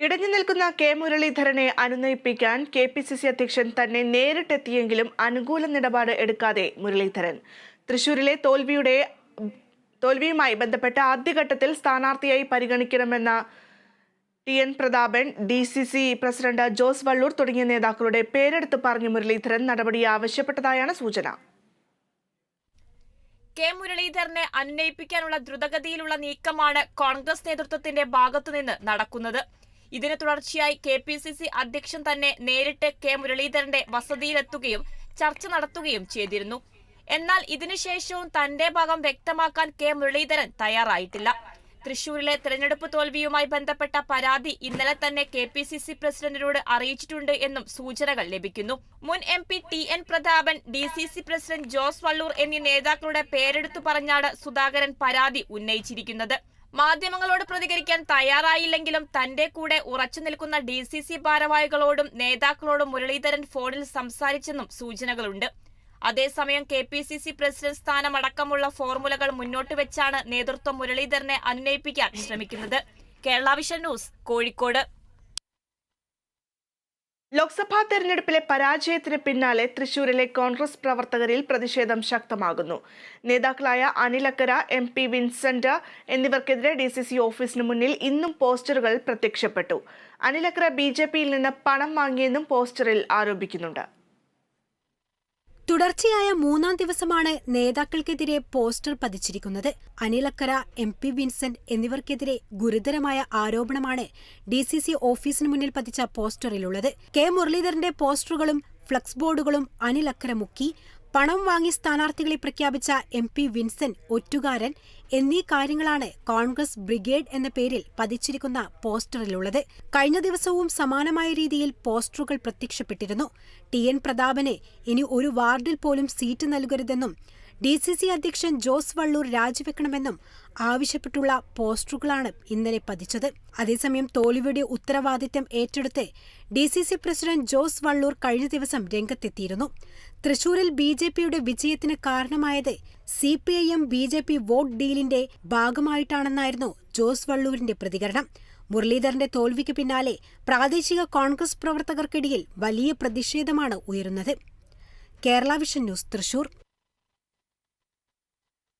ഇടഞ്ഞു നിൽക്കുന്ന കെ മുരളീധരനെ അനുനയിപ്പിക്കാൻ കെ പി സി സി അധ്യക്ഷൻ തന്നെ നേരിട്ടെത്തിയെങ്കിലും അനുകൂല നിലപാട് എടുക്കാതെ മുരളീധരൻ. തൃശൂരിലെ തോൽവിയുടെ തോൽവിയുമായി ബന്ധപ്പെട്ട ആദ്യഘട്ടത്തിൽ സ്ഥാനാർത്ഥിയായി പരിഗണിക്കണമെന്ന T N Prathapan D C C president Jose Vallur തുടങ്ങിയ നേതാക്കളുടെ പേരെടുത്ത് പറഞ്ഞു മുരളീധരൻ നടപടി ആവശ്യപ്പെട്ടതായാണ് സൂചന. കെ മുരളീധരനെ അനുനയിപ്പിക്കാനുള്ള ദ്രുതഗതിയിലുള്ള നീക്കമാണ് കോൺഗ്രസ് നേതൃത്വത്തിന്റെ ഭാഗത്തുനിന്ന് നടക്കുന്നത്. ഇതിന് തുടർച്ചയായി കെ പി സി സി അധ്യക്ഷൻ തന്നെ നേരിട്ട് കെ മുരളീധരന്റെ വസതിയിലെത്തുകയും ചർച്ച നടത്തുകയും ചെയ്തിരുന്നു. എന്നാൽ ഇതിനുശേഷവും തന്റെ ഭാഗം വ്യക്തമാക്കാൻ കെ മുരളീധരൻ തയ്യാറായിട്ടില്ല. തൃശൂരിലെ തെരഞ്ഞെടുപ്പ് തോൽവിയുമായി ബന്ധപ്പെട്ട പരാതി ഇന്നലെ തന്നെ കെ പി സി സി പ്രസിഡന്റിനോട് അറിയിച്ചിട്ടുണ്ട് എന്നും സൂചനകൾ ലഭിക്കുന്നു. മുൻ M P T N Prathapan D C C president Jose Vallur എന്നീ നേതാക്കളുടെ പേരെടുത്തു പറഞ്ഞാണ് സുധാകരൻ പരാതി ഉന്നയിച്ചിരിക്കുന്നത്. മാധ്യമങ്ങളോട് പ്രതികരിക്കാൻ തയ്യാറായില്ലെങ്കിലും തന്റെ കൂടെ ഉറച്ചു നിൽക്കുന്ന ഡി സി സി ഭാരവാഹികളോടും നേതാക്കളോടും മുരളീധരൻ ഫോണിൽ സംസാരിച്ചെന്നും സൂചനകളുണ്ട്. അതേസമയം K P C C president സ്ഥാനമടക്കമുള്ള ഫോർമുലകൾ മുന്നോട്ട് വെച്ചാണ് നേതൃത്വം മുരളീധരനെ അനുനയിപ്പിക്കാൻ ശ്രമിക്കുന്നത്. Kerala vision news Kozhikode. Lok Sabha തെരഞ്ഞെടുപ്പിലെ പരാജയത്തിന് പിന്നാലെ തൃശൂരിലെ കോൺഗ്രസ് പ്രവർത്തകരിൽ പ്രതിഷേധം ശക്തമാകുന്നു. നേതാക്കളായ അനിലക്കര എം പി വിൻസെന്റ് എന്നിവർക്കെതിരെ ഡി സി സി ഓഫീസിന് മുന്നിൽ ഇന്നും പോസ്റ്ററുകൾ പ്രത്യക്ഷപ്പെട്ടു. അനിലക്കര ബി ജെ പിയിൽ നിന്ന് പണം വാങ്ങിയെന്നും പോസ്റ്ററിൽ ആരോപിക്കുന്നുണ്ട്. തുടർച്ചയായ മൂന്നാം ദിവസമാണ് നേതാക്കൾക്കെതിരെ പോസ്റ്റർ പതിച്ചിരിക്കുന്നത്. അനിലക്കര എം പി വിൻസെന്റ് എന്നിവർക്കെതിരെ ഗുരുതരമായ ആരോപണമാണ് ഡി സി സി ഓഫീസിന് മുന്നിൽ പതിച്ച പോസ്റ്ററിലുള്ളത്. കെ മുരളീധരന്റെ പോസ്റ്ററുകളും ഫ്ലക്സ് ബോർഡുകളും അനിലക്കര മുക്കി പണം വാങ്ങി സ്ഥാനാർത്ഥികളെ പ്രഖ്യാപിച്ച എം പി വിൻസെന്റ് ഒറ്റുകാരൻ എന്നീ കാര്യങ്ങളാണ് കോൺഗ്രസ് ബ്രിഗേഡ് എന്ന പേരിൽ പതിച്ചിരിക്കുന്ന പോസ്റ്ററിലുള്ളത്. കഴിഞ്ഞ ദിവസവും സമാനമായ രീതിയിൽ പോസ്റ്ററുകൾ പ്രത്യക്ഷപ്പെട്ടിരുന്നു. ടി എൻ ഇനി ഒരു വാർഡിൽ പോലും സീറ്റ് നൽകരുതെന്നും ഡി സി സി അധ്യക്ഷൻ ജോസ് വള്ളൂർ രാജിവെക്കണമെന്നും ആവശ്യപ്പെട്ടുള്ള പോസ്റ്ററുകളാണ് ഇന്നലെ പതിച്ചത്. അതേസമയം തോൽവിയുടെ ഉത്തരവാദിത്തം ഏറ്റെടുത്ത് D C C president Jose Vallur കഴിഞ്ഞ ദിവസം രംഗത്തെത്തിയിരുന്നു. തൃശൂരിൽ ബി ജെ പിയുടെ വിജയത്തിന് കാരണമായത് C P I M B J P vote ഡീലിന്റെ ഭാഗമായിട്ടാണെന്നായിരുന്നു ജോസ് വള്ളൂരിന്റെ പ്രതികരണം. മുരളീധരന്റെ തോൽവിക്ക് പിന്നാലെ പ്രാദേശിക കോൺഗ്രസ് പ്രവർത്തകർക്കിടയിൽ വലിയ പ്രതിഷേധമാണ് ഉയരുന്നത്. Kerala vision news Thrissur.